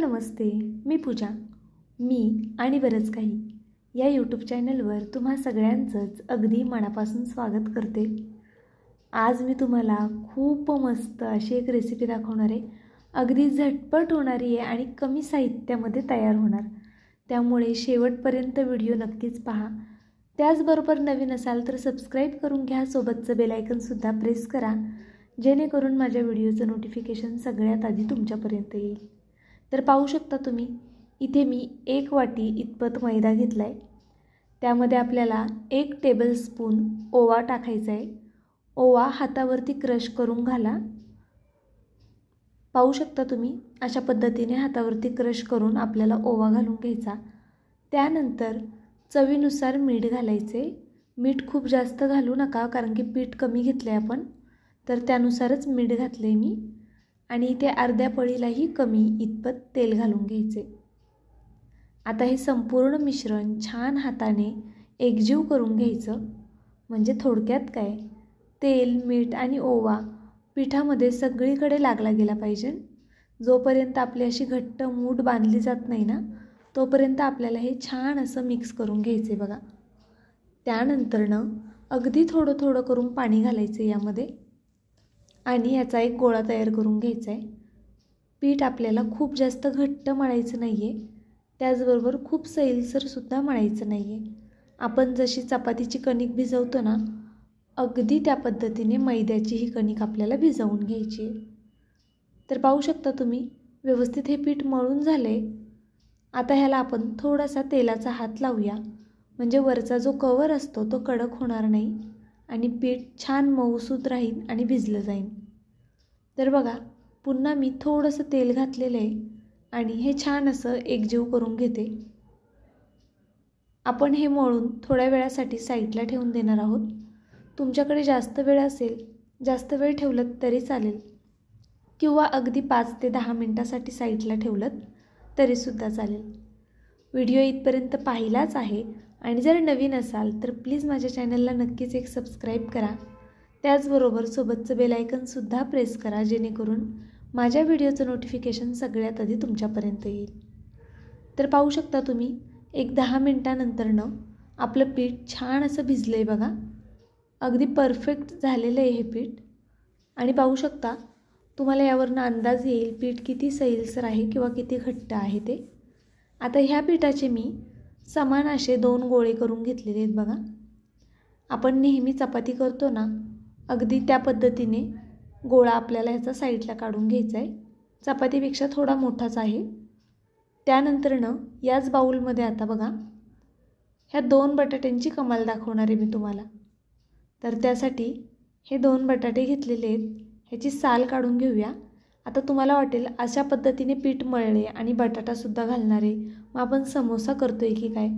नमस्ते मी पूजा. मी आणि बरंच काही. या यूट्यूब चॅनलवर तुम्हा सगळ्यांचंच अगदी मनापासून स्वागत करते. आज मी तुम्हाला खूप मस्त अशी एक रेसिपी दाखवणार आहे. अगदी झटपट होणारी आहे आणि कमी साहित्यामध्ये तयार होणार. त्यामुळे शेवटपर्यंत व्हिडिओ नक्कीच पहा. त्याचबरोबर नवीन असाल तर सबस्क्राईब करून घ्या सोबतचं बेलायकनसुद्धा प्रेस करा. जेणेकरून माझ्या व्हिडिओचं नोटिफिकेशन सगळ्यात आधी तुमच्यापर्यंत येईल. तर पाहू शकता तुम्ही इथे मी एक वाटी इतपत मैदा घेतला आहे त्यामध्ये आपल्याला एक टेबलस्पून ओवा टाकायचा आहे. ओवा हातावरती क्रश करून घाला. पाहू शकता तुम्ही अशा पद्धतीने हातावरती क्रश करून आपल्याला ओवा घालून घ्यायचा. त्यानंतर चवीनुसार मीठ घालायचे. मीठ खूप जास्त घालू नका कारण की पीठ कमी घेतलं आहे आपण. तर त्यानुसारच मीठ घातलं आहे मी. आणि इथे अर्ध्या पळीलाही कमी इतपत तेल घालून घ्यायचे. आता हे संपूर्ण मिश्रण छान हाताने एकजीव करून घ्यायचं. म्हणजे थोडक्यात काय? तेल मीठ आणि ओवा पिठामध्ये सगळीकडे लागला गेला पाहिजे. जोपर्यंत आपली अशी घट्ट मूठ बांधली जात नाही ना तोपर्यंत आपल्याला हे छान असं मिक्स करून घ्यायचे बघा. त्यानंतरनं अगदी थोडं थोडं करून पाणी घालायचं यामध्ये. आणि याचा एक गोळा तयार करून घ्यायचा आहे पीठ आपल्याला खूप जास्त घट्ट मळायचं नाही आहे त्याचबरोबर खूप सैलसरसुद्धा मळायचं नाही आहे आपण जशी चपातीची कणिक भिजवतो ना अगदी त्या पद्धतीने मैद्याची ही कणिक आपल्याला भिजवून घ्यायची आहे. तर पाहू शकता तुम्ही व्यवस्थित हे पीठ मळून झाले आता ह्याला आपण थोडासा तेलाचा हात लावूया. म्हणजे वरचा जो कवर असतो तो कडक होणार नाही. आणि पीठ छान मऊसूत राहील आणि भिजलं जाईल. तर बघा पुन्हा मी थोडंसं तेल घातलेलं आहे आणि हे छान असं एकजीव करून घेते. आपण हे मळून थोड्या वेळासाठी साईडला ठेवून देणार आहोत. तुमच्याकडे जास्त वेळ असेल जास्त वेळ ठेवलं तरी चालेल. किंवा अगदी पाच ते दहा मिनटासाठी साईडला ठेवलं तरीसुद्धा चालेल. व्हिडिओ इथपर्यंत पाहिलाच आहे आणि जर नवीन असाल तर प्लीज माझ्या चॅनलला नक्कीच एक सबस्क्राईब करा. त्याचबरोबर सोबतचं बेलायकनसुद्धा प्रेस करा जेणेकरून माझ्या व्हिडिओचं नोटिफिकेशन सगळ्यात आधी तुमच्यापर्यंत येईल. तर पाहू शकता तुम्ही एक दहा मिनटानंतरनं आपलं पीठ छान असं भिजलं आहे बघा. अगदी परफेक्ट झालेलं आहे हे पीठ. आणि पाहू शकता तुम्हाला यावरनं अंदाज येईल पीठ किती सैलसर आहे किंवा किती घट्ट आहे ते. आता ह्या पिठाचे मी समान असे दोन गोळे करून घेतलेले आहेत बघा. आपण नेहमी चपाती करतो ना अगदी त्या पद्धतीने गोळा आपल्याला ह्याचा साईडला काढून घ्यायचा आहे चपातीपेक्षा थोडा मोठाच आहे. त्यानंतरनं याच बाऊलमध्ये आता बघा ह्या दोन बटाट्यांची कमाल दाखवणार आहे मी तुम्हाला. तर त्यासाठी हे दोन बटाटे घेतलेले आहेत. ह्याची साल काढून घेऊया. आता तुम्हाला वाटेल अशा पद्धतीने पीठ मळले आणि बटाटासुद्धा घालणारे. मग आपण समोसा करतो आहे की काय?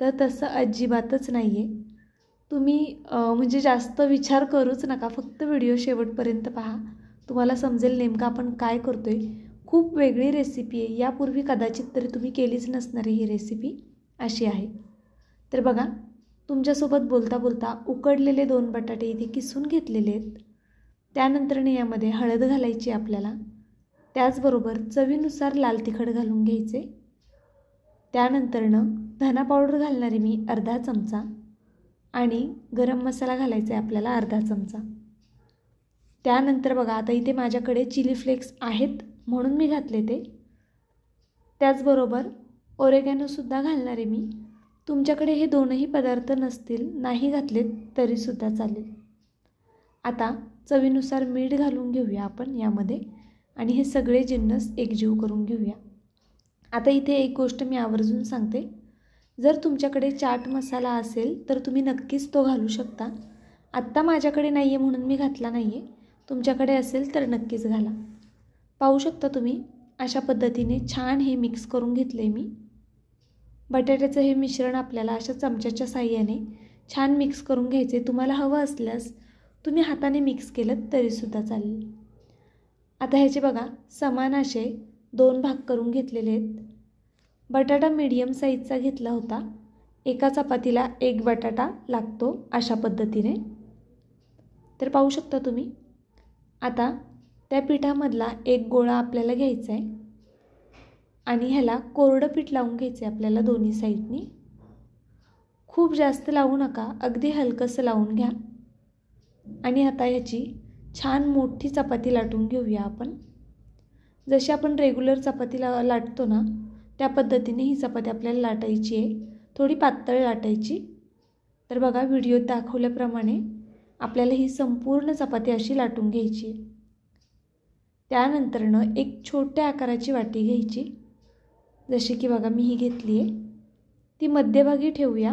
तर तसं अजिबातच नाही आहे तुम्ही म्हणजे जास्त विचार करूच नका. फक्त व्हिडिओ शेवटपर्यंत पहा. तुम्हाला समजेल नेमकं आपण काय करतो आहे खूप वेगळी रेसिपी आहे. यापूर्वी कदाचित तरी तुम्ही केलीच नसणारी ही रेसिपी अशी आहे. तर बघा तुमच्यासोबत बोलता बोलता उकडलेले दोन बटाटे इथे किसून घेतलेले आहेत. त्यानंतरनं यामध्ये हळद घालायची आपल्याला. त्याचबरोबर चवीनुसार लाल तिखट घालून घ्यायचे. त्यानंतरनं धना पावडर घालणारे मी अर्धा चमचा आणि गरम मसाला घालायचा आहे आपल्याला अर्धा चमचा. त्यानंतर बघा आता इथे माझ्याकडे चिली फ्लेक्स आहेत म्हणून मी घातले ते. त्याचबरोबर ओरेगॅनोसुद्धा घालणारे मी. तुमच्याकडे हे दोनही पदार्थ नसतील नाही घातलेत तरीसुद्धा चालेल. आता चवीनुसार मीठ घालून घेऊया आपण यामध्ये. आणि हे सगळे जिन्नस एकजीव करून घेऊया. आता इथे एक गोष्ट मी आवर्जून सांगते. जर तुमच्याकडे चाट मसाला असेल तर तुम्ही नक्कीच तो घालू शकता. आत्ता माझ्याकडे नाही आहे म्हणून मी घातला नाही आहे तुमच्याकडे असेल तर नक्कीच घाला. पाहू शकता तुम्ही अशा पद्धतीने छान हे मिक्स करून घेतले मी. बटाट्याचं हे मिश्रण आपल्याला अशा चमच्याच्या साह्याने छान मिक्स करून घ्यायचे तुम्हाला हवं असल्यास तुम्ही हाताने मिक्स केलं तरीसुद्धा चालेल. आता ह्याचे बघा समान असे दोन भाग करून घेतलेले आहेत. बटाटा मीडियम साईजचा घेतला होता. एका चपातीला एक बटाटा लागतो अशा पद्धतीने. तर पाहू शकता तुम्ही. आता त्या पिठामधला एक गोळा आपल्याला घ्यायचा आहे. आणि ह्याला कोरडं पीठ लावून घ्यायचं आहे आपल्याला दोन्ही साईडनी खूप जास्त लावू नका अगदी हलकंसं लावून घ्या. आणि आता ह्याची छान मोठी चपाती लाटून घेऊया आपण. जशी आपण रेग्युलर चपातीला लाटतो ना त्या पद्धतीने ही चपाती आपल्याला लाटायची आहे. थोडी पातळ लाटायची. तर बघा व्हिडिओत दाखवल्याप्रमाणे आपल्याला ही संपूर्ण चपाती अशी लाटून घ्यायची आहे. त्यानंतरनं एक छोट्या आकाराची वाटी घ्यायची. जशी की बघा मी ही घेतली आहे. ती मध्यभागी ठेवूया.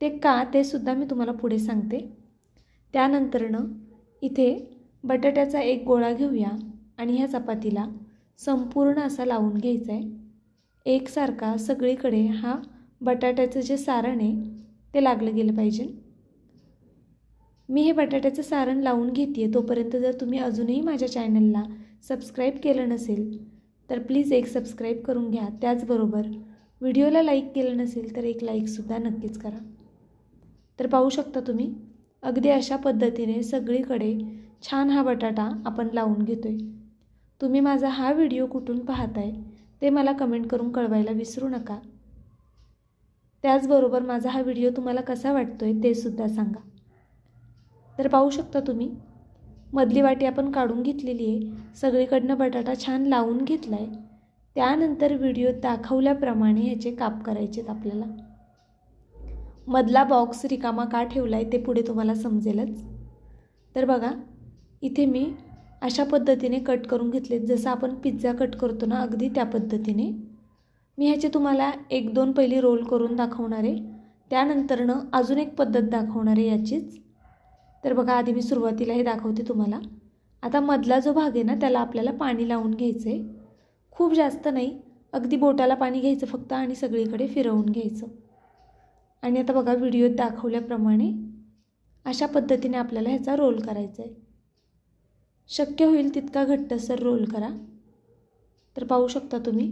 ते का ते सुद्धा मी तुम्हाला पुढे सांगते. त्यानंतरनं इथे बटाट्याचा एक गोळा घेऊया आणि ह्या चपातीला संपूर्ण असा लावून घ्यायचा आहे एकसारखा सगळीकडे हा बटाट्याचं जे सारण आहे ते लागलं गेलं पाहिजे. मी हे बटाट्याचं सारण लावून घेते आहे तोपर्यंत जर तुम्ही अजूनही माझ्या चॅनलला सबस्क्राईब केलं नसेल तर प्लीज एक सबस्क्राईब करून घ्या. त्याचबरोबर व्हिडिओला लाईक केलं नसेल तर एक लाईकसुद्धा नक्कीच करा. तर पाहू शकता तुम्ही अगदी अशा पद्धतीने सगळीकडे छान हा बटाटा आपण लावून घेतो आहे तुम्ही माझा हा व्हिडिओ कुठून पाहताय ते मला कमेंट करून कळवायला विसरू नका. त्याचबरोबर माझा हा व्हिडिओ तुम्हाला कसा वाटतो आहे ते सुद्धा सांगा. तर पाहू शकता तुम्ही मधली वाटी आपण काढून घेतलेली आहे. सगळीकडनं बटाटा छान लावून घेतला आहे त्यानंतर व्हिडिओ दाखवल्याप्रमाणे ह्याचे काप करायचे आहेत आपल्याला. मधला बॉक्स रिकामा का ठेवला आहे ते पुढे तुम्हाला समजेलच. तर बघा इथे मी अशा पद्धतीने कट करून घेतलेत. जसं आपण पिझ्झा कट करतो ना अगदी त्या पद्धतीने. मी ह्याचे तुम्हाला एक दोन पहिली रोल करून दाखवणार आहे. त्यानंतरनं अजून एक पद्धत दाखवणार आहे याचीच. तर बघा आधी मी सुरुवातीला हे दाखवते तुम्हाला. आता मधला जो भाग आहे ना त्याला आपल्याला पाणी लावून घ्यायचं आहे खूप जास्त नाही अगदी बोटाला पाणी घ्यायचं फक्त आणि सगळीकडे फिरवून घ्यायचं. आणि आता बघा व्हिडिओत दाखवल्याप्रमाणे अशा पद्धतीने आपल्याला ह्याचा रोल करायचा आहे. शक्य होईल तितका घट्टसर रोल करा. तर पाहू शकता तुम्ही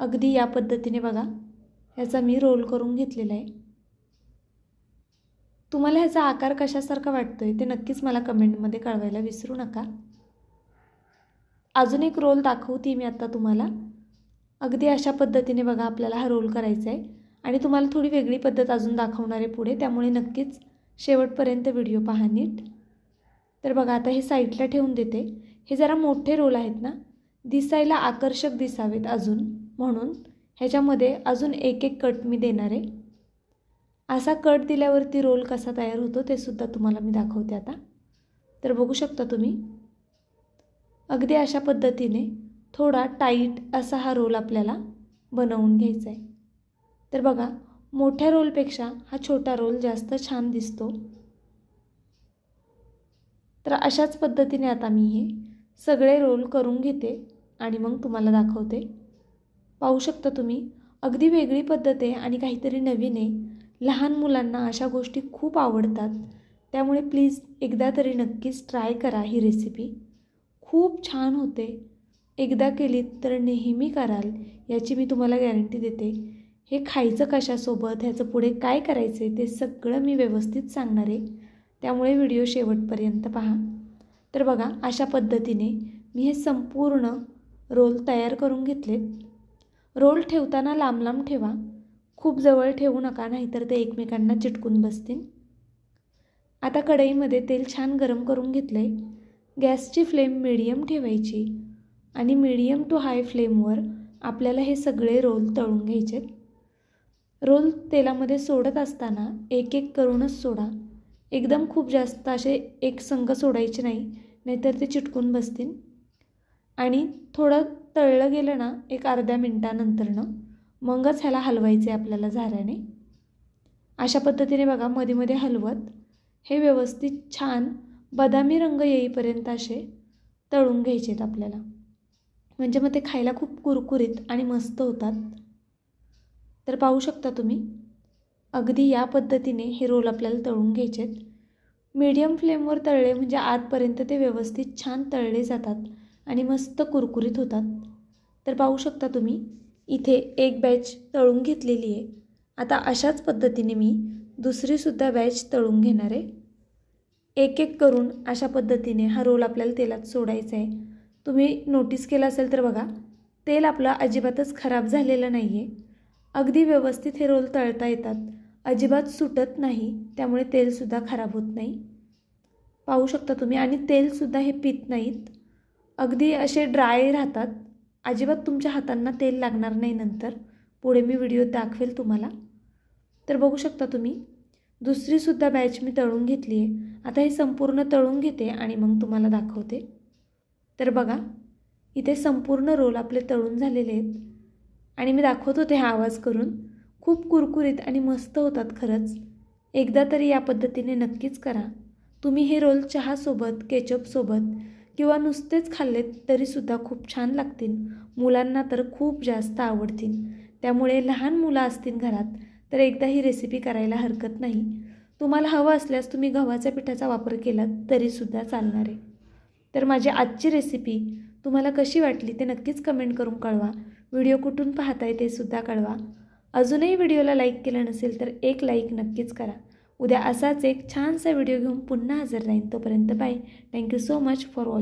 अगदी या पद्धतीने बघा ह्याचा मी रोल करून घेतलेला आहे. तुम्हाला ह्याचा आकार कशासारखा वाटतो आहे ते नक्कीच मला कमेंटमध्ये कळवायला विसरू नका. अजून एक रोल दाखवते मी आत्ता तुम्हाला. अगदी अशा पद्धतीने बघा आपल्याला हा रोल करायचा आहे. आणि तुम्हाला थोडी वेगळी पद्धत अजून दाखवणार आहे पुढे. त्यामुळे नक्कीच शेवटपर्यंत व्हिडिओ पहा नीट. तर बघा आता हे साईडला ठेवून देते. हे जरा मोठे रोल आहेत ना दिसायला आकर्षक दिसावेत अजून. म्हणून ह्याच्यामध्ये अजून एक एक कट मी देणार आहे. असा कट दिल्यावरती रोल कसा तयार होतो ते सुद्धा तुम्हाला मी दाखवते आता. तर बघू शकता तुम्ही. अगदी अशा पद्धतीने थोडा टाईट असा हा रोल आपल्याला बनवून घ्यायचा आहे. तर बघा मोठ्या रोलपेक्षा हा छोटा रोल जास्त छान दिसतो. तर अशाच पद्धतीने आता मी हे सगळे रोल करून घेते आणि मग तुम्हाला दाखवते. पाहू शकता तुम्ही अगदी वेगळी पद्धत आहे आणि काहीतरी नवीन आहे. लहान मुलांना अशा गोष्टी खूप आवडतात. त्यामुळे प्लीज एकदा तरी नक्कीच ट्राय करा ही रेसिपी. खूप छान होते. एकदा केलीत तर नेहमी कराल याची मी तुम्हाला गॅरंटी देते. हे खायचं कशासोबत? ह्याचं पुढे काय करायचं आहे ते सगळं मी व्यवस्थित सांगणार आहे. त्यामुळे व्हिडिओ शेवटपर्यंत पहा. तर बघा अशा पद्धतीने मी हे संपूर्ण रोल तयार करून घेतलेत रोल ठेवताना लांब लांब ठेवा. खूप जवळ ठेवू नका नाहीतर ते एकमेकांना चिटकून बसतील. आता कढईमध्ये तेल छान गरम करून घेतलं आहे गॅसची फ्लेम मिडियम ठेवायची आणि मिडियम टू हाय फ्लेमवर आपल्याला हे सगळे रोल तळून घ्यायचे रोल तेलामध्ये सोडत असताना एक एक करूनच सोडा. एकदम खूप जास्त असे एक संघ सोडायचे नाही नाहीतर ते चिटकून बसतील. आणि थोडं तळलं गेलं ना एक अर्ध्या मिनटानंतरनं मगच ह्याला हलवायचे आपल्याला झाऱ्याने. अशा पद्धतीने बघा मध्ये मध्ये हलवत. हे व्यवस्थित छान बदामी रंग येईपर्यंत असे तळून घ्यायचे आहेत आपल्याला. म्हणजे मग ते खायला खूप कुरकुरीत आणि मस्त होतात. तर पाहू शकता तुम्ही. अगदी या पद्धतीने हे रोल आपल्याला तळून घ्यायचे आहेत मीडियम फ्लेमवर तळले म्हणजे आतपर्यंत ते व्यवस्थित छान तळले जातात आणि मस्त कुरकुरीत होतात. तर पाहू शकता तुम्ही इथे एक बॅच तळून घेतलेली आहे. आता अशाच पद्धतीने मी दुसरीसुद्धा बॅच तळून घेणार आहे. एक एक करून अशा पद्धतीने हा रोल आपल्याला तेलात सोडायचा आहे. तुम्ही नोटीस केलं असेल तर बघा तेल आपलं अजिबातच खराब झालेलं नाही आहे अगदी व्यवस्थित हे रोल तळता येतात. अजिबात सुटत नाही त्यामुळे तेलसुद्धा खराब होत नाही. पाहू शकता तुम्ही आणि तेलसुद्धा हे पित नाहीत. अगदी असे ड्राय राहतात. अजिबात तुमच्या हातांना तेल लागणार नाही नंतर. पुढे मी व्हिडिओ दाखवेल तुम्हाला. तर बघू शकता तुम्ही दुसरीसुद्धा बॅच मी तळून घेतली आहे. आता हे संपूर्ण तळून घेते आणि मग तुम्हाला दाखवते. तर बघा इथे संपूर्ण रोल आपले तळून झालेले आहेत. आणि मी दाखवत होते हा आवाज करून. खूप कुरकुरीत आणि मस्त होतात खरंच. एकदा तरी या पद्धतीने नक्कीच करा. तुम्ही हे रोल चहासोबत केचपसोबत किंवा नुसतेच खाल्लेत तरीसुद्धा खूप छान लागतील. मुलांना तर खूप जास्त आवडतील. त्यामुळे लहान मुलं असतील घरात तर एकदा ही रेसिपी करायला हरकत नाही. तुम्हाला हवं असल्यास तुम्ही गव्हाच्या पिठाचा वापर केलात तरीसुद्धा चालणार आहे. तर माझी आजची रेसिपी तुम्हाला कशी वाटली ते नक्कीच कमेंट करून कळवा. व्हिडिओ कुठून पाहताय ते सुद्धा कळवा. अजूनही व्हिडिओला लाईक केलं नसेल तर एक लाईक नक्कीच करा. उद्या असाच एक छानसा व्हिडिओ घेऊन पुन्हा हजर राहीन. तोपर्यंत bye. Thank you so much for watch